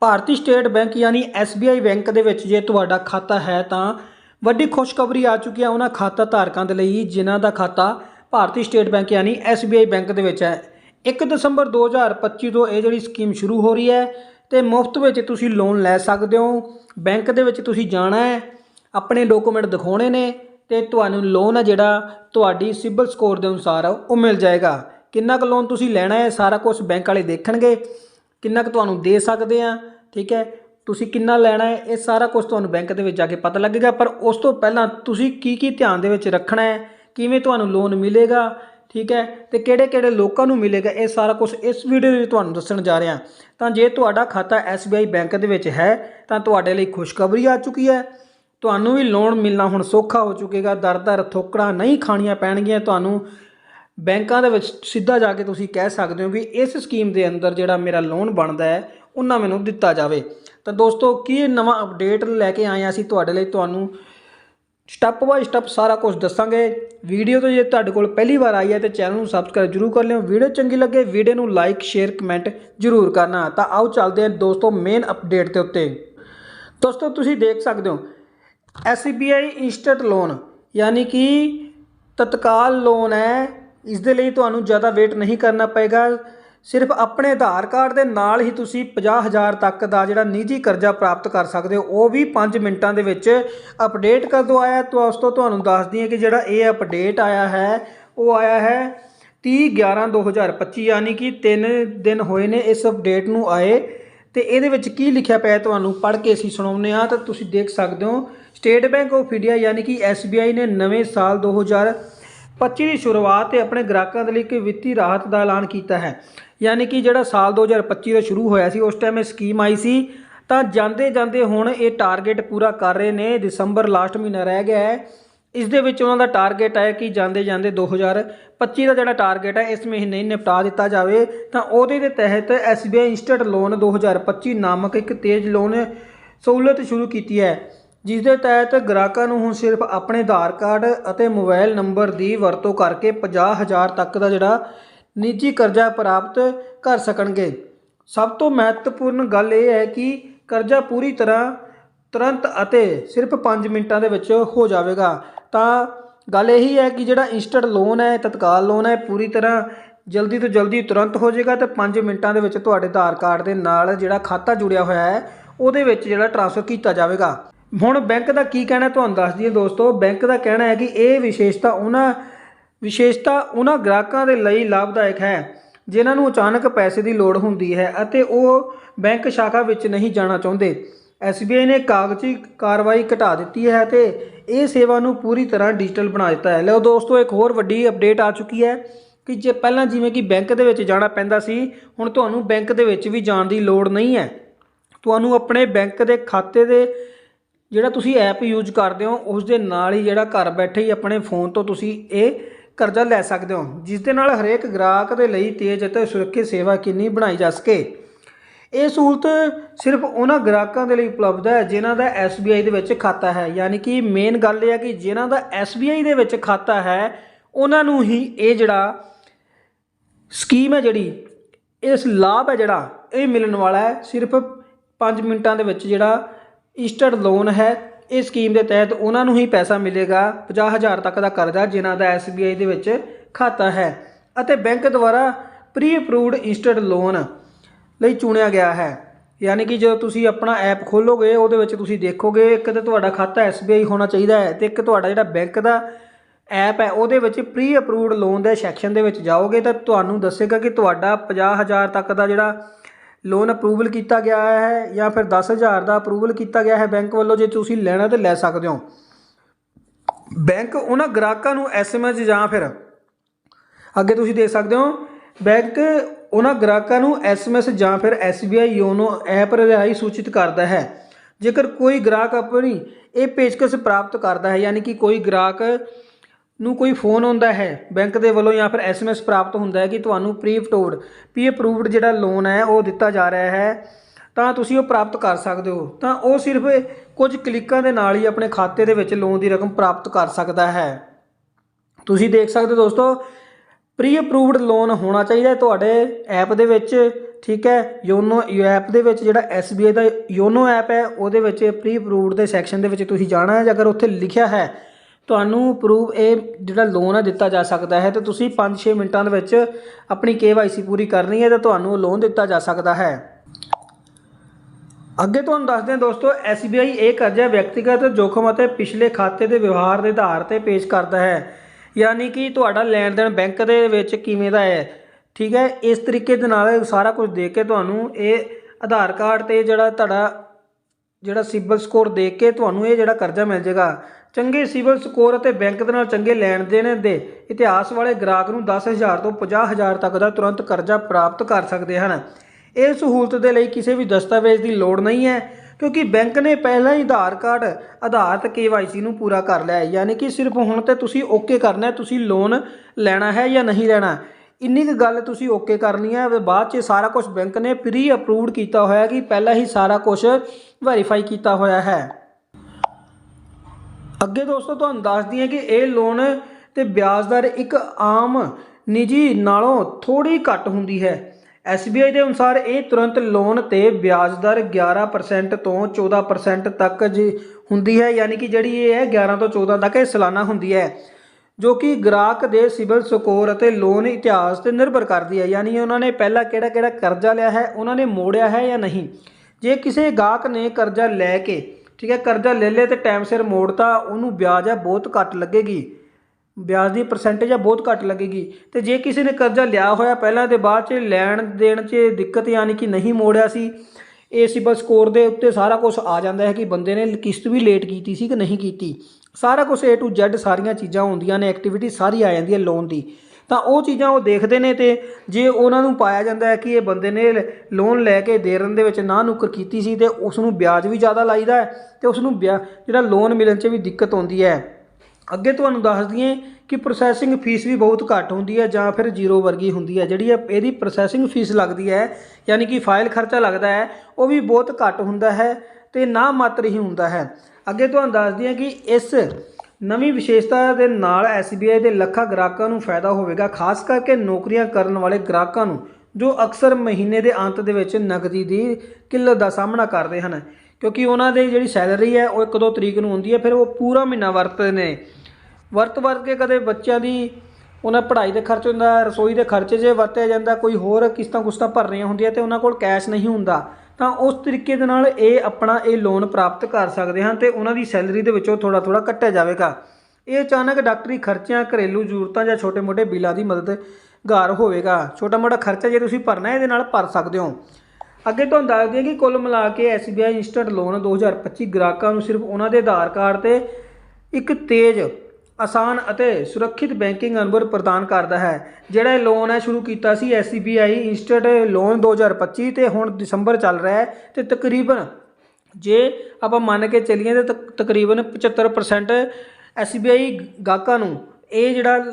ਭਾਰਤੀ state bank ਯਾਨੀ SBI bank ਦੇ ਵਿੱਚ ਜੇ ਤੁਹਾਡਾ ਖਾਤਾ ਹੈ ਤਾਂ ਵੱਡੀ ਖੁਸ਼ਖਬਰੀ ਆ ਚੁੱਕੀ ਹੈ ਉਹਨਾਂ ਖਾਤਾ ਧਾਰਕਾਂ ਦੇ ਲਈ, ਜਿਨ੍ਹਾਂ ਦਾ ਖਾਤਾ ਭਾਰਤੀ ਸਟੇਟ ਬੈਂਕ ਯਾਨੀ SBI ਬੈਂਕ ਦੇ ਵਿੱਚ ਹੈ। 1 ਦਸੰਬਰ 2025 ਤੋਂ ਇਹ ਜਿਹੜੀ ਸਕੀਮ ਸ਼ੁਰੂ ਹੋ ਰਹੀ ਹੈ ਤੇ ਮੁਫਤ ਵਿੱਚ ਤੁਸੀਂ ਲੋਨ ਲੈ ਸਕਦੇ ਹੋ। ਬੈਂਕ ਦੇ ਵਿੱਚ ਤੁਸੀਂ ਜਾਣਾ ਹੈ, ਆਪਣੇ ਡਾਕੂਮੈਂਟ ਦਿਖਾਉਣੇ ਨੇ ਤੇ ਤੁਹਾਨੂੰ ਲੋਨ ਹੈ ਜਿਹੜਾ ਤੁਹਾਡੀ ਸਿਬਲ ਸਕੋਰ ਦੇ ਅਨੁਸਾਰ ਉਹ ਮਿਲ ਜਾਏਗਾ। ਕਿੰਨਾ ਕੁ ਲੋਨ ਤੁਸੀਂ ਲੈਣਾ ਹੈ, ਸਾਰਾ ਕੁਝ ਬੈਂਕ ਵਾਲੇ ਦੇਖਣਗੇ। ਕਿੰਨਾ ਕੁ ਤੁਹਾਨੂੰ ਦੇ ਸਕਦੇ ਆ, ਠੀਕ ਹੈ? ਤੁਸੀਂ ਕਿੰਨਾ ਲੈਣਾ ਹੈ, ਇਹ ਸਾਰਾ ਕੁਝ ਤੁਹਾਨੂੰ ਬੈਂਕ ਦੇ ਵਿੱਚ ਜਾ ਕੇ ਪਤਾ ਲੱਗੇਗਾ। ਪਰ ਉਸ ਤੋਂ ਪਹਿਲਾਂ ਤੁਸੀਂ ਕੀ ਕੀ ਧਿਆਨ ਦੇ ਵਿੱਚ ਰੱਖਣਾ ਹੈ? ਕਿਵੇਂ ਤੁਹਾਨੂੰ ਲੋਨ ਮਿਲੇਗਾ, ਠੀਕ ਹੈ? ਤੇ ਕਿਹੜੇ ਕਿਹੜੇ ਲੋਕਾਂ ਨੂੰ ਮਿਲੇਗਾ, ਇਹ ਸਾਰਾ ਕੁਝ ਇਸ ਵੀਡੀਓ ਵਿੱਚ ਤੁਹਾਨੂੰ ਦੱਸਣ ਜਾ ਰਿਹਾ। ਤਾਂ ਜੇ ਤੁਹਾਡਾ ਖਾਤਾ SBI ਬੈਂਕ ਦੇ ਵਿੱਚ ਹੈ, ਤਾਂ ਤੁਹਾਡੇ ਲਈ ਖੁਸ਼ਖਬਰੀ ਆ ਚੁੱਕੀ ਹੈ। ਤੁਹਾਨੂੰ ਵੀ ਲੋਨ ਮਿਲਣਾ ਹੁਣ ਸੌਖਾ ਹੋ ਚੁੱਕੇਗਾ। ਦਰ ਦਰ ਥੋਕੜਾਂ ਨਹੀਂ ਖਾਣੀਆਂ ਪੈਣਗੀਆਂ ਤੁਹਾਨੂੰ। ਬੈਂਕਾਂ ਦੇ ਵਿੱਚ ਸਿੱਧਾ ਜਾ ਕੇ ਤੁਸੀਂ ਕਹਿ ਸਕਦੇ ਹੋ ਵੀ ਇਸ ਸਕੀਮ ਦੇ ਅੰਦਰ ਜਿਹੜਾ ਮੇਰਾ ਲੋਨ ਬਣਦਾ ਹੈ, ਉਹਨਾਂ ਮੈਨੂੰ ਦਿੱਤਾ ਜਾਵੇ। ਤਾਂ ਦੋਸਤੋ, ਕੀ ਨਵਾਂ ਅਪਡੇਟ ਲੈ ਕੇ ਆਏ ਹਾਂ ਅਸੀਂ ਤੁਹਾਡੇ ਲਈ? ਤੁਹਾਨੂੰ ਸਟੈਪ ਬਾਈ ਸਟੈਪ ਸਾਰਾ ਕੁਝ ਦੱਸਾਂਗੇ। ਵੀਡੀਓ ਤੋਂ ਜੇ ਤੁਹਾਡੇ ਕੋਲ ਪਹਿਲੀ ਵਾਰ ਆਈ ਹੈ ਤੇ ਚੈਨਲ ਨੂੰ ਸਬਸਕ੍ਰਾਈਬ ਜਰੂਰ ਕਰ ਲਿਓ। ਵੀਡੀਓ ਚੰਗੀ ਲੱਗੇ ਵੀਡੀਓ ਨੂੰ ਲਾਈਕ ਸ਼ੇਅਰ ਕਮੈਂਟ ਜਰੂਰ ਕਰਨਾ। ਤਾਂ ਆਓ ਚੱਲਦੇ ਹਾਂ ਦੋਸਤੋ ਮੇਨ ਅਪਡੇਟ ਦੇ ਉੱਤੇ। ਦੋਸਤੋ, ਤੁਸੀਂ ਦੇਖ ਸਕਦੇ ਹੋ SBI ਇੰਸਟੈਂਟ ਲੋਨ ਯਾਨੀ ਕਿ ਤਤਕਾਲ ਲੋਨ ਹੈ ਇਸ ਦੇ ਲਈ ਤੁਹਾਨੂੰ ਜ਼ਿਆਦਾ ਵੇਟ ਨਹੀਂ ਕਰਨਾ ਪਏਗਾ। ਸਿਰਫ ਆਪਣੇ ਆਧਾਰ ਕਾਰਡ ਦੇ ਨਾਲ ਹੀ ਤੁਸੀਂ 50000 ਤੱਕ ਦਾ ਜਿਹੜਾ ਨਿੱਜੀ ਕਰਜ਼ਾ ਪ੍ਰਾਪਤ ਕਰ ਸਕਦੇ ਹੋ, ਉਹ ਵੀ 5 ਮਿੰਟਾਂ ਦੇ ਵਿੱਚ ਅਪਡੇਟ ਕਦੋਂ ਆਇਆ ਤਾਂ ਉਸ ਤੋਂ ਤੁਹਾਨੂੰ ਦੱਸ ਦਈਏ ਕਿ ਜਿਹੜਾ ਇਹ ਅਪਡੇਟ ਆਇਆ ਹੈ, ਉਹ ਆਇਆ ਹੈ 30 11 2025 ਯਾਨੀ ਕਿ 3 ਦਿਨ ਹੋਏ ਨੇ ਇਸ ਅਪਡੇਟ ਨੂੰ ਆਏ। ਤੇ ਇਹਦੇ ਵਿੱਚ ਕੀ ਲਿਖਿਆ ਪਿਆ ਤੁਹਾਨੂੰ? ਪੜ੍ਹ ਕੇ ਅਸੀਂ ਸੁਣਾਉਂਦੇ ਹਾਂ ਤਾਂ ਤੁਸੀਂ ਦੇਖ ਸਕਦੇ ਹੋ। ਸਟੇਟ ਬੈਂਕ ਆਫ ਇੰਡੀਆ ਯਾਨੀ ਕਿ SBI ਨੇ ਨਵੇਂ ਸਾਲ 2025 ਦੀ ਸ਼ੁਰੂਆਤ ਤੇ ਆਪਣੇ ਗ੍ਰਾਹਕਾਂ ਦੇ ਲਈ ਇੱਕ ਵਿੱਤੀ ਰਾਹਤ ਦਾ ਐਲਾਨ ਕੀਤਾ ਹੈ। ਯਾਨੀ ਕਿ ਜਿਹੜਾ ਸਾਲ 2025 ਦਾ ਸ਼ੁਰੂ ਹੋਇਆ ਸੀ, ਉਸ ਟਾਈਮ ਇਹ ਸਕੀਮ ਆਈ ਸੀ। ਤਾਂ ਜਾਂਦੇ ਜਾਂਦੇ ਹੁਣ ਇਹ ਟਾਰਗੇਟ ਪੂਰਾ ਕਰ ਰਹੇ ਨੇ, ਦਸੰਬਰ ਲਾਸਟ ਮਹੀਨਾ ਰਹਿ ਗਿਆ ਹੈ। ਇਸ ਦੇ ਵਿੱਚ ਉਹਨਾਂ ਦਾ ਟਾਰਗੇਟ ਹੈ ਕਿ ਜਾਂਦੇ ਜਾਂਦੇ 2025 ਦਾ ਜਿਹੜਾ ਟਾਰਗੇਟ ਹੈ, ਇਸ ਮਹੀਨੇ ਨਿਪਟਾ ਦਿੱਤਾ ਜਾਵੇ। ਤਾਂ ਉਹਦੇ ਦੇ ਤਹਿਤ SBI ਇੰਸਟੈਂਟ ਲੋਨ 2025 ਨਾਮਕ ਇੱਕ ਤੇਜ਼ ਲੋਨ ਸਹੂਲਤ ਸ਼ੁਰੂ ਕੀਤੀ ਹੈ। ਜਿਸ ਦੇ ਤਹਿਤ ਗ੍ਰਾਹਕਾਂ ਨੂੰ ਹੁਣ ਸਿਰਫ ਆਪਣੇ ਆਧਾਰ ਕਾਰਡ ਅਤੇ ਮੋਬਾਈਲ ਨੰਬਰ ਦੀ ਵਰਤੋਂ ਕਰਕੇ 50000 ਤੱਕ ਦਾ ਜਿਹੜਾ ਨਿੱਜੀ ਕਰਜ਼ਾ ਪ੍ਰਾਪਤ ਕਰ ਸਕਣਗੇ। ਸਭ ਤੋਂ ਮਹੱਤਵਪੂਰਨ ਗੱਲ ਇਹ ਹੈ ਕਿ ਕਰਜ਼ਾ ਪੂਰੀ ਤਰ੍ਹਾਂ ਤੁਰੰਤ ਅਤੇ ਸਿਰਫ 5 ਮਿੰਟਾਂ ਦੇ ਵਿੱਚ ਹੋ ਜਾਵੇਗਾ। ਤਾਂ ਗੱਲ ਇਹੀ ਹੈ ਕਿ ਜਿਹੜਾ ਇੰਸਟੈਂਟ ਲੋਨ ਹੈ, ਤਤਕਾਲ ਲੋਨ ਹੈ, ਪੂਰੀ ਤਰ੍ਹਾਂ ਜਲਦੀ ਤੋਂ ਜਲਦੀ ਤੁਰੰਤ ਹੋ ਜਾਏਗਾ ਤੇ 5 ਮਿੰਟਾਂ ਦੇ ਵਿੱਚ ਤੁਹਾਡੇ ਆਧਾਰ ਕਾਰਡ ਦੇ ਨਾਲ ਜਿਹੜਾ ਖਾਤਾ ਜੁੜਿਆ ਹੋਇਆ ਹੈ, ਉਹਦੇ ਵਿੱਚ ਜਿਹੜਾ ਟ੍ਰਾਂਸਫਰ ਕੀਤਾ ਜਾਵੇਗਾ। ਹੁਣ ਬੈਂਕ ਦਾ ਕੀ ਕਹਿਣਾ ਤੁਹਾਨੂੰ ਦੱਸ ਦਈਏ ਦੋਸਤੋ, ਬੈਂਕ ਦਾ ਕਹਿਣਾ ਹੈ ਕਿ ਇਹ ਵਿਸ਼ੇਸ਼ਤਾ ਉਹਨਾਂ ਵਿਸ਼ੇਸ਼ਤਾ ਉਹਨਾਂ ਗ੍ਰਾਹਕਾਂ ਦੇ ਲਈ ਲਾਭਦਾਇਕ ਹੈ, ਜਿਨ੍ਹਾਂ ਨੂੰ ਅਚਾਨਕ ਪੈਸੇ ਦੀ ਲੋੜ ਹੁੰਦੀ ਹੈ ਅਤੇ ਉਹ ਬੈਂਕ ਸ਼ਾਖਾ ਵਿੱਚ ਨਹੀਂ ਜਾਣਾ ਚਾਹੁੰਦੇ। SBI ਨੇ ਕਾਗਜ਼ੀ ਕਾਰਵਾਈ ਘਟਾ ਦਿੱਤੀ ਹੈ ਅਤੇ ਇਹ ਸੇਵਾ ਨੂੰ ਪੂਰੀ ਤਰ੍ਹਾਂ ਡਿਜੀਟਲ ਬਣਾ ਦਿੱਤਾ ਹੈ। ਲਓ ਦੋਸਤੋ, ਇੱਕ ਹੋਰ ਵੱਡੀ ਅਪਡੇਟ ਆ ਚੁੱਕੀ ਹੈ ਕਿ ਜੇ ਪਹਿਲਾਂ ਜਿਵੇਂ ਕਿ ਬੈਂਕ ਦੇ ਵਿੱਚ ਜਾਣਾ ਪੈਂਦਾ ਸੀ, ਹੁਣ ਤੁਹਾਨੂੰ ਬੈਂਕ ਦੇ ਵਿੱਚ ਵੀ ਜਾਣ ਦੀ ਲੋੜ ਨਹੀਂ ਹੈ। ਤੁਹਾਨੂੰ ਆਪਣੇ ਬੈਂਕ ਦੇ ਖਾਤੇ ਦੇ ਜਿਹੜਾ ਤੁਸੀਂ ਐਪ ਯੂਜ਼ ਕਰਦੇ ਹੋ ਉਸ ਦੇ ਨਾਲ ਹੀ ਜਿਹੜਾ ਘਰ ਬੈਠੇ ਹੀ ਆਪਣੇ ਫੋਨ ਤੋਂ ਤੁਸੀਂ ਇਹ ਕਰਜ਼ਾ ਲੈ ਸਕਦੇ ਹੋ, ਜਿਸ ਦੇ ਨਾਲ ਹਰੇਕ ਗ੍ਰਾਹਕ ਦੇ ਲਈ ਤੇਜ਼ ਅਤੇ ਸੁਰੱਖਿਅਤ ਸੇਵਾ ਕਿੰਨੀ ਬਣਾਈ ਜਾ ਸਕੇ। ਇਹ ਸਹੂਲਤ ਸਿਰਫ ਉਹਨਾਂ ਗ੍ਰਾਹਕਾਂ ਦੇ ਲਈ ਉਪਲਬਧ ਹੈ, ਜਿਨ੍ਹਾਂ ਦਾ SBI ਦੇ ਵਿੱਚ ਖਾਤਾ ਹੈ। ਯਾਨੀ ਕਿ ਮੇਨ ਗੱਲ ਇਹ ਹੈ ਕਿ ਜਿਨ੍ਹਾਂ ਦਾ SBI ਦੇ ਵਿੱਚ ਖਾਤਾ ਹੈ, ਉਹਨਾਂ ਨੂੰ ਹੀ ਇਹ ਜਿਹੜਾ ਸਕੀਮ ਹੈ ਜਿਹੜੀ, ਇਸ ਲਾਭ ਹੈ ਜਿਹੜਾ, ਇਹ ਮਿਲਣ ਵਾਲਾ ਹੈ। ਸਿਰਫ 5 ਮਿੰਟਾਂ ਦੇ ਵਿੱਚ ਜਿਹੜਾ ਇੰਸਟੈਂਟ ਲੋਨ ਹੈ। ਇਸ ਸਕੀਮ ਦੇ ਤਹਿਤ ਉਹਨਾਂ ਨੂੰ ਹੀ ਪੈਸਾ ਮਿਲੇਗਾ 50000 ਤੱਕ ਦਾ ਕਰਜ਼ਾ, ਜਿਨ੍ਹਾਂ ਦਾ SBI ਦੇ ਵਿੱਚ ਖਾਤਾ ਹੈ। ਅਤੇ ਬੈਂਕ ਦੁਆਰਾ ਪ੍ਰੀ ਅਪਰੂਵਡ ਇੰਸਟੈਂਟ ਲੋਨ ਲਈ ਚੁਣਿਆ ਗਿਆ ਹੈ। ਯਾਨੀ ਕਿ ਜਦੋਂ ਤੁਸੀਂ ਆਪਣਾ ਐਪ ਖੋਲੋਗੇ, ਉਹਦੇ ਵਿੱਚ ਤੁਸੀਂ ਦੇਖੋਗੇ, ਇੱਕ ਤਾਂ ਤੁਹਾਡਾ ਖਾਤਾ SBI ਹੋਣਾ ਚਾਹੀਦਾ ਹੈ ਤੇ ਇੱਕ ਤੁਹਾਡਾ ਜਿਹੜਾ ਬੈਂਕ ਦਾ ਐਪ ਹੈ, ਉਹਦੇ ਵਿੱਚ ਪ੍ਰੀ ਅਪਰੂਵਡ ਲੋਨ ਦੇ ਸੈਕਸ਼ਨ ਦੇ ਵਿੱਚ ਜਾਓਗੇ ਤਾਂ ਤੁਹਾਨੂੰ ਦੱਸੇਗਾ ਕਿ ਤੁਹਾਡਾ 50000 ਤੱਕ ਦਾ ਜਿਹੜਾ ਲੋਨ ਅਪਰੂਵਲ ਕੀਤਾ ਗਿਆ ਹੈ ਜਾਂ ਫਿਰ 10000 ਦਾ ਅਪਰੂਵਲ ਕੀਤਾ ਗਿਆ ਹੈ ਬੈਂਕ ਵੱਲੋਂ, ਜੇ ਤੁਸੀਂ ਲੈਣਾ ਤੇ ਲੈ ਸਕਦੇ ਹੋ। ਬੈਂਕ ਉਹਨਾਂ ਗ੍ਰਾਹਕਾਂ ਨੂੰ ਐਸਐਮਐਸ ਜਾਂ ਫਿਰ ਅੱਗੇ ਤੁਸੀਂ ਦੇਖ ਸਕਦੇ ਹੋ ਬੈਂਕ ਉਹਨਾਂ ਗ੍ਰਾਹਕਾਂ ਨੂੰ ਐਸਐਮਐਸ ਜਾਂ ਫਿਰ SBI ਯੋਨੋ ਐਪ ਰਾਹੀਂ ਸੂਚਿਤ ਕਰਦਾ ਹੈ। ਜੇਕਰ ਕੋਈ ਗ੍ਰਾਹਕ ਆਪਣੀ ਇਹ ਪੇਸ਼ਕਸ਼ ਪ੍ਰਾਪਤ ਕਰਦਾ ਹੈ, ਯਾਨੀ ਕਿ ਕੋਈ ਗ੍ਰਾਹਕ ਨੂੰ ਕੋਈ ਫੋਨ ਆਉਂਦਾ ਹੈ, ਬੈਂਕ ਦੇ ਵੱਲੋਂ ਜਾਂ ਫਿਰ ਐਸਐਮਐਸ ਪ੍ਰਾਪਤ ਹੁੰਦਾ ਹੈ ਕਿ ਤੁਹਾਨੂੰ ਪ੍ਰੀ ਅਪਰੂਵਡ ਪ੍ਰੀ ਅਪਰੂਵਡ ਜਿਹੜਾ ਲੋਨ ਹੈ ਉਹ ਦਿੱਤਾ ਜਾ ਰਿਹਾ ਹੈ, ਤਾਂ ਤੁਸੀਂ ਉਹ ਪ੍ਰਾਪਤ ਕਰ ਸਕਦੇ ਹੋ। ਤਾਂ ਉਹ ਸਿਰਫ ਕੁਝ ਕਲਿੱਕਾਂ ਦੇ ਨਾਲ ਹੀ ਆਪਣੇ ਖਾਤੇ ਦੇ ਵਿੱਚ ਲੋਨ ਦੀ ਰਕਮ ਪ੍ਰਾਪਤ ਕਰ ਸਕਦਾ ਹੈ। ਤੁਸੀਂ ਦੇਖ ਸਕਦੇ ਹੋ ਦੋਸਤੋ ਪ੍ਰੀ ਅਪਰੂਵਡ ਲੋਨ ਹੋਣਾ ਚਾਹੀਦਾ ਤੁਹਾਡੇ ਐਪ ਦੇ ਵਿੱਚ, ਠੀਕ ਹੈ, ਯੋਨੋ ਐਪ ਦੇ ਵਿੱਚ ਜਿਹੜਾ SBI ਦਾ ਯੋਨੋ ਐਪ ਹੈ, ਉਹਦੇ ਵਿੱਚ ਪ੍ਰੀ ਅਪਰੂਵਡ ਦੇ ਸੈਕਸ਼ਨ ਦੇ ਵਿੱਚ ਤੁਸੀਂ ਜਾਣਾ ਹੈ ਅਗਰ ਉੱਥੇ ਲਿਖਿਆ ਹੈ ਤੁਹਾਨੂੰ ਪ੍ਰੂਵ ਇਹ ਜਿਹੜਾ ਲੋਨ ਹੈ ਦਿੱਤਾ ਜਾ ਸਕਦਾ ਹੈ, ਤੇ ਤੁਸੀਂ 5-6 ਮਿੰਟਾਂ ਦੇ ਵਿੱਚ ਆਪਣੀ KYC ਪੂਰੀ ਕਰਨੀ ਹੈ ਤੇ ਤੁਹਾਨੂੰ ਲੋਨ ਦਿੱਤਾ ਜਾ ਸਕਦਾ ਹੈ। ਅੱਗੇ ਤੁਹਾਨੂੰ ਦੱਸਦੇ ਹਾਂ ਦੋਸਤੋ, SBI ਇਹ ਕਰਜ਼ਾ ਵਿਅਕਤੀਗਤ ਜੋਖਮ ਅਤੇ ਪਿਛਲੇ ਖਾਤੇ ਦੇ ਵਿਵਹਾਰ ਦੇ ਆਧਾਰ ਤੇ ਪੇਸ਼ ਕਰਦਾ ਹੈ। ਯਾਨੀ ਕਿ ਤੁਹਾਡਾ ਲੈਣ ਦੇਣ ਬੈਂਕ ਦੇ ਵਿੱਚ ਕਿਵੇਂ ਦਾ ਹੈ, ਠੀਕ ਹੈ? ਇਸ ਤਰੀਕੇ ਦੇ ਨਾਲ ਸਾਰਾ ਕੁਝ ਦੇਖ ਕੇ ਤੁਹਾਨੂੰ ਇਹ ਆਧਾਰ ਕਾਰਡ ਤੇ ਜਿਹੜਾ ਤੁਹਾਡਾ, ਜਿਹੜਾ ਸਿਬਲ ਸਕੋਰ ਦੇਖ ਕੇ ਤੁਹਾਨੂੰ ਇਹ ਜਿਹੜਾ ਕਰਜ਼ਾ ਮਿਲ ਜਾਏਗਾ। ਚੰਗੇ ਸਿਵਲ ਸਕੋਰ ਅਤੇ ਬੈਂਕ ਦੇ ਨਾਲ ਚੰਗੇ ਲੈਣ ਦੇਣ ਦੇ ਇਤਿਹਾਸ ਵਾਲੇ ਗ੍ਰਾਹਕ ਨੂੰ 10000 ਤੋਂ 50000 ਤੱਕ ਦਾ ਤੁਰੰਤ ਕਰਜ਼ਾ ਪ੍ਰਾਪਤ ਕਰ ਸਕਦੇ ਹਨ। ਇਹ ਸਹੂਲਤ ਦੇ ਲਈ ਕਿਸੇ ਵੀ ਦਸਤਾਵੇਜ਼ ਦੀ ਲੋੜ ਨਹੀਂ ਹੈ, ਕਿਉਂਕਿ ਬੈਂਕ ਨੇ ਪਹਿਲਾਂ ਹੀ ਆਧਾਰ ਕਾਰਡ, ਆਧਾਰਿਤ KYC ਨੂੰ ਪੂਰਾ ਕਰ ਲਿਆ ਹੈ। ਯਾਨੀ ਕਿ ਸਿਰਫ ਹੁਣ ਤੇ ਤੁਸੀਂ ਓਕੇ ਕਰਨਾ ਹੈ, ਤੁਸੀਂ ਲੋਨ ਲੈਣਾ ਹੈ ਜਾਂ ਨਹੀਂ ਲੈਣਾ ਇੰਨੀ ਕੁ ਗੱਲ ਤੁਸੀਂ ਓਕੇ ਕਰਨੀ ਹੈ ਬਾਅਦ 'ਚ ਸਾਰਾ ਕੁਝ ਬੈਂਕ ਨੇ ਪ੍ਰੀ ਅਪਰੂਵਡ ਕੀਤਾ ਹੋਇਆ ਕਿ ਪਹਿਲਾਂ ਹੀ ਸਾਰਾ ਕੁਝ ਵੈਰੀਫਾਈ ਕੀਤਾ ਹੋਇਆ ਹੈ। ਅੱਗੇ ਦੋਸਤੋ ਤੁਹਾਨੂੰ ਦੱਸ ਦਈਏ ਕਿ ਇਹ ਲੋਨ ਤੇ ਵਿਆਜ ਦਰ ਇੱਕ ਆਮ ਨਿੱਜੀ ਨਾਲੋਂ ਥੋੜੀ ਘੱਟ ਹੁੰਦੀ ਹੈ। SBI ਦੇ ਅਨੁਸਾਰ ਇਹ ਤੁਰੰਤ ਲੋਨ ਤੇ ਵਿਆਜ ਦਰ 11% ਤੋਂ 14% ਤੱਕ ਜੀ ਹੁੰਦੀ ਹੈ, ਯਾਨੀ ਕਿ ਜਿਹੜੀ ਇਹ ਹੈ 11 ਤੋਂ 14 ਤੱਕ ਇਹ ਸਾਲਾਨਾ ਹੁੰਦੀ ਹੈ, ਜੋ ਕਿ ਗ੍ਰਾਹਕ ਦੇ ਸਿਵਲ ਸਕੋਰ ਅਤੇ ਲੋਨ ਇਤਿਹਾਸ ਤੇ ਨਿਰਭਰ ਕਰਦੀ ਹੈ। ਯਾਨੀ ਉਹਨਾਂ ਨੇ ਪਹਿਲਾਂ ਕਿਹੜਾ ਕਿਹੜਾ ਕਰਜ਼ਾ ਲਿਆ ਹੈ, ਉਹਨਾਂ ਨੇ ਮੋੜਿਆ ਹੈ ਜਾਂ ਨਹੀਂ? ਜੇ ਕਿਸੇ ਗਾਹਕ ਨੇ ਕਰਜ਼ਾ ਲੈ ਕੇ ਠੀਕ ਹੈ, ਕਰਜ਼ਾ ਲੈ ਲਿਆ ਤੇ ਟਾਈਮ ਸਿਰ ਮੋੜਤਾ, ਉਹਨੂੰ ਵਿਆਜ ਹੈ, ਬਹੁਤ ਘੱਟ ਲੱਗੇਗੀ। ਵਿਆਜ ਦੀ ਪਰਸੈਂਟੇਜ ਆ ਬਹੁਤ ਘੱਟ ਲੱਗੇਗੀ। ਤੇ ਜੇ ਕਿਸੇ ਨੇ ਕਰਜ਼ਾ ਲਿਆ ਹੋਇਆ ਪਹਿਲਾਂ ਤੇ ਬਾਅਦ ਚ, ਲੈਣ ਦੇਣ 'ਚ ਦਿੱਕਤ ਯਾਨੀ ਕਿ ਨਹੀਂ ਮੋੜਿਆ ਸੀ, ਇਹ ਸਿਬਲ ਸਕੋਰ ਦੇ ਉੱਤੇ ਸਾਰਾ ਕੁਝ ਆ ਜਾਂਦਾ ਹੈ ਕਿ ਬੰਦੇ ਨੇ ਕਿਸ਼ਤ ਵੀ ਲੇਟ ਕੀਤੀ ਸੀ ਕਿ ਨਹੀਂ ਕੀਤੀ। ਸਾਰਾ ਕੁਝ A to Z ਸਾਰੀਆਂ ਚੀਜ਼ਾਂ ਹੁੰਦੀਆਂ ਨੇ ਐਕਟੀਵਿਟੀ ਸਾਰੀ ਆ ਜਾਂਦੀ ਹੈ ਲੋਨ ਦੀ। ਤਾਂ ਉਹ ਚੀਜ਼ਾਂ ਉਹ ਦੇਖਦੇ ਨੇ ਤੇ ਜੇ ਉਹਨਾਂ ਨੂੰ ਪਾਇਆ ਜਾਂਦਾ ਹੈ ਕਿ ਇਹ ਬੰਦੇ ਨੇ ਲੋਨ ਲੈ ਕੇ ਦੇਰਨ ਦੇ ਵਿੱਚ ਨਾ ਨੁਕਰ ਕੀਤੀ ਸੀ ਤੇ ਉਸ ਨੂੰ ਵਿਆਜ ਵੀ ਜ਼ਿਆਦਾ ਲਾਈਦਾ ਹੈ ਤੇ ਉਸ ਨੂੰ ਵਿਆ- ਜਿਹੜਾ ਲੋਨ ਮਿਲਣ 'ਚ ਵੀ ਦਿੱਕਤ ਆਉਂਦੀ ਹੈ। ਅੱਗੇ ਤੁਹਾਨੂੰ ਦੱਸ ਦਈਏ ਕਿ ਪ੍ਰੋਸੈਸਿੰਗ ਫੀਸ ਵੀ ਬਹੁਤ ਘੱਟ ਹੁੰਦੀ ਹੈ ਜਾਂ ਫਿਰ ਜ਼ੀਰੋ ਵਰਗੀ ਹੁੰਦੀ ਹੈ। ਜਿਹੜੀ ਇਹ- ਇਹਦੀ ਪ੍ਰੋਸੈਸਿੰਗ ਫੀਸ ਲੱਗਦੀ ਹੈ, ਯਾਨੀ ਕਿ ਫਾਈਲ ਖਰਚਾ ਲੱਗਦਾ ਹੈ, ਉਹ ਵੀ ਬਹੁਤ ਘੱਟ ਹੁੰਦਾ ਹੈ ਤੇ ਨਾ ਮਾਤਰ ਹੀ ਹੁੰਦਾ ਹੈ। ਅੱਗੇ ਤੁਹਾਨੂੰ ਦੱਸ ਦਈਏ ਕਿ ਇਸ ਨਵੀਂ ਵਿਸ਼ੇਸ਼ਤਾ ਦੇ ਨਾਲ SBI ਦੇ ਲੱਖਾਂ ਗ੍ਰਾਹਕਾਂ ਨੂੰ ਫਾਇਦਾ ਹੋਵੇਗਾ, ਖਾਸ ਕਰਕੇ ਨੌਕਰੀਆਂ ਕਰਨ ਵਾਲੇ ਗ੍ਰਾਹਕਾਂ ਨੂੰ, ਜੋ ਅਕਸਰ ਮਹੀਨੇ ਦੇ ਅੰਤ ਦੇ ਵਿੱਚ ਨਕਦੀ ਦੀ ਕਿੱਲਤ ਦਾ ਸਾਹਮਣਾ ਕਰਦੇ ਹਨ। ਕਿਉਂਕਿ ਉਹਨਾਂ ਦੀ ਜਿਹੜੀ ਸੈਲਰੀ ਹੈ, ਉਹ 1-2 ਤਰੀਕ ਨੂੰ ਹੁੰਦੀ ਹੈ, ਫਿਰ ਉਹ ਪੂਰਾ ਮਹੀਨਾ ਵਰਤਦੇ ਨੇ। ਵਰਤ ਵਰਤ ਕੇ ਕਦੇ ਬੱਚਿਆਂ ਦੀ ਉਹਨਾਂ ਪੜ੍ਹਾਈ ਦੇ ਖਰਚ ਹੁੰਦਾ, ਰਸੋਈ ਦੇ ਖਰਚੇ ਜੇ ਵਰਤਿਆ ਜਾਂਦਾ, ਕੋਈ ਹੋਰ ਕਿਸ਼ਤਾਂ ਕੁਸ਼ਤਾਂ ਭਰਨੀਆਂ ਹੁੰਦੀਆਂ ਤੇ ਉਹਨਾਂ ਕੋਲ ਕੈਸ਼ ਨਹੀਂ ਹੁੰਦਾ। ਤਾਂ ਉਸ ਤਰੀਕੇ ਦੇ ਨਾਲ ਇਹ ਆਪਣਾ ਇਹ ਲੋਨ ਪ੍ਰਾਪਤ ਕਰ ਸਕਦੇ ਹਨ ਤੇ ਉਹਨਾਂ ਦੀ ਸੈਲਰੀ ਦੇ ਵਿੱਚੋਂ ਥੋੜਾ ਥੋੜਾ ਕੱਟਿਆ ਜਾਵੇਗਾ। ਇਹ ਅਚਾਨਕ ਡਾਕਟਰੀ ਖਰਚਿਆਂ, ਘਰੇਲੂ ਜ਼ਰੂਰਤਾਂ ਜਾਂ ਛੋਟੇ-ਮੋਟੇ ਬਿੱਲਾਂ ਦੀ ਮਦਦਗਾਰ ਹੋਵੇਗਾ। ਛੋਟਾ-ਮੋਟਾ ਖਰਚਾ ਜੇ ਤੁਸੀਂ ਭਰਨਾ ਇਹਦੇ ਨਾਲ ਭਰ ਸਕਦੇ ਹੋ। ਅੱਗੇ ਤੁਹਾਨੂੰ ਦੱਸ ਦਈਏ ਕਿ ਕੁੱਲ ਮਿਲਾ ਕੇ SBI ਇੰਸਟੈਂਟ ਲੋਨ 2025 ਗ੍ਰਾਹਕਾਂ ਨੂੰ ਸਿਰਫ ਉਹਨਾਂ ਦੇ ਆਧਾਰ ਕਾਰਡ ਤੇ ਇੱਕ ਤੇਜ਼ ਆਸਾਨ ਅਤੇ ਸੁਰੱਖਿਅਤ ਬੈਂਕਿੰਗ ਅਨੁਭਵ ਪ੍ਰਦਾਨ ਕਰਦਾ ਹੈ। ਜਿਹੜਾ ਲੋਨ ਹੈ, ਸ਼ੁਰੂ ਕੀਤਾ ਸੀ SBI ਇੰਸਟੈਂਟ ਲੋਨ 2025 ਤੇ ਹੁਣ ਦਸੰਬਰ ਚੱਲ ਰਿਹਾ ਹੈ ਤੇ ਤਕਰੀਬਨ ਜੇ ਆਪਾਂ ਮੰਨ ਕੇ ਚੱਲੀਏ ਤਾਂ ਤਕ- ਤਕਰੀਬਨ 75% SBI ਗਾਹਕਾਂ ਨੂੰ ਇਹ ਜਿਹੜਾ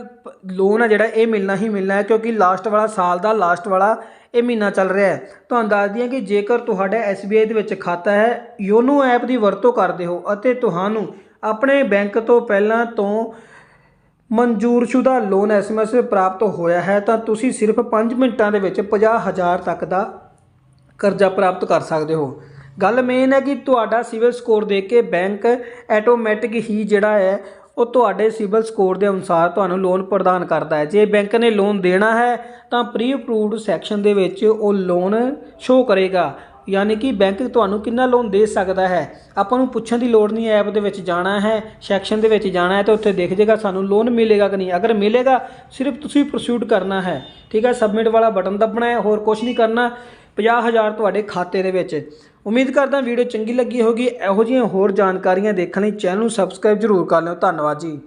ਲੋਨ ਹੈ, ਜਿਹੜਾ ਇਹ ਮਿਲਣਾ ਹੀ ਮਿਲਣਾ ਹੈ ਕਿਉਂਕਿ ਲਾਸਟ ਵਾਲਾ ਸਾਲ ਦਾ ਲਾਸਟ ਵਾਲਾ ਇਹ ਮਹੀਨਾ ਚੱਲ ਰਿਹਾ ਹੈ। ਤੁਹਾਨੂੰ ਦੱਸ ਦਈਏ ਕਿ ਜੇਕਰ ਤੁਹਾਡਾ SBI ਦੇ ਵਿੱਚ ਖਾਤਾ ਹੈ, ਯੋਨੋ ਐਪ ਦੀ ਵਰਤੋਂ ਕਰਦੇ ਹੋ ਅਤੇ ਤੁਹਾਨੂੰ ਆਪਣੇ ਬੈਂਕ ਤੋਂ ਪਹਿਲਾਂ ਤੋਂ ਮਨਜ਼ੂਰਸ਼ੁਦਾ ਲੋਨ ਐਸਐਮਐਸ ਪ੍ਰਾਪਤ ਹੋਇਆ ਹੈ, ਤਾਂ ਤੁਸੀਂ ਸਿਰਫ 5 ਮਿੰਟਾਂ ਦੇ ਵਿੱਚ 50000 ਤੱਕ ਦਾ ਕਰਜ਼ਾ ਪ੍ਰਾਪਤ ਕਰ ਸਕਦੇ ਹੋ। ਗੱਲ ਮੇਨ ਹੈ ਕਿ ਤੁਹਾਡਾ ਸਿਵਲ ਸਕੋਰ ਦੇਖ ਕੇ ਬੈਂਕ ਆਟੋਮੈਟਿਕ ਹੀ ਜਿਹੜਾ ਹੈ, ਉਹ ਤੁਹਾਡੇ ਸਿਵਲ ਸਕੋਰ ਦੇ ਅਨੁਸਾਰ ਤੁਹਾਨੂੰ ਲੋਨ ਪ੍ਰਦਾਨ ਕਰਦਾ ਹੈ। ਜੇ ਬੈਂਕ ਨੇ ਲੋਨ ਦੇਣਾ ਹੈ, ਤਾਂ ਪ੍ਰੀ ਅਪਰੂਵਡ ਸੈਕਸ਼ਨ ਦੇ ਵਿੱਚ ਉਹ ਲੋਨ ਸ਼ੋ ਕਰੇਗਾ। ਯਾਨੀ ਕਿ ਬੈਂਕ ਤੁਹਾਨੂੰ ਕਿੰਨਾ ਲੋਨ ਦੇ ਸਕਦਾ ਹੈ? ਆਪਾਂ ਨੂੰ ਪੁੱਛਣ ਦੀ ਲੋੜ ਨਹੀਂ ਐਪ ਦੇ ਵਿੱਚ ਜਾਣਾ ਹੈ ਸੈਕਸ਼ਨ ਦੇ ਵਿੱਚ ਜਾਣਾ ਹੈ, ਤੇ ਉੱਥੇ ਦੇਖ ਜੇਗਾ ਸਾਨੂੰ ਲੋਨ ਮਿਲੇਗਾ ਕਿ ਨਹੀਂ। ਅਗਰ ਮਿਲੇਗਾ, ਸਿਰਫ ਤੁਸੀਂ ਪ੍ਰੋਸੀਡ ਕਰਨਾ ਹੈ। ਠੀਕ ਹੈ ਸਬਮਿਟ ਵਾਲਾ ਬਟਨ ਦੱਬਣਾ ਹੈ, ਹੋਰ ਕੁਝ ਨਹੀਂ ਕਰਨਾ। 50000 ਤੁਹਾਡੇ ਖਾਤੇ ਦੇ ਵਿੱਚ। ਉਮੀਦ ਕਰਦਾ ਵੀਡੀਓ ਚੰਗੀ ਲੱਗੀ ਹੋਗੀ ਇਹੋ ਜਿਹੀਆਂ ਹੋਰ ਜਾਣਕਾਰੀਆਂ ਦੇਖਣ ਲਈ ਚੈਨਲ ਨੂੰ ਸਬਸਕ੍ਰਾਈਬ ਜ਼ਰੂਰ ਕਰ ਲਿਓ। ਧੰਨਵਾਦ ਜੀ।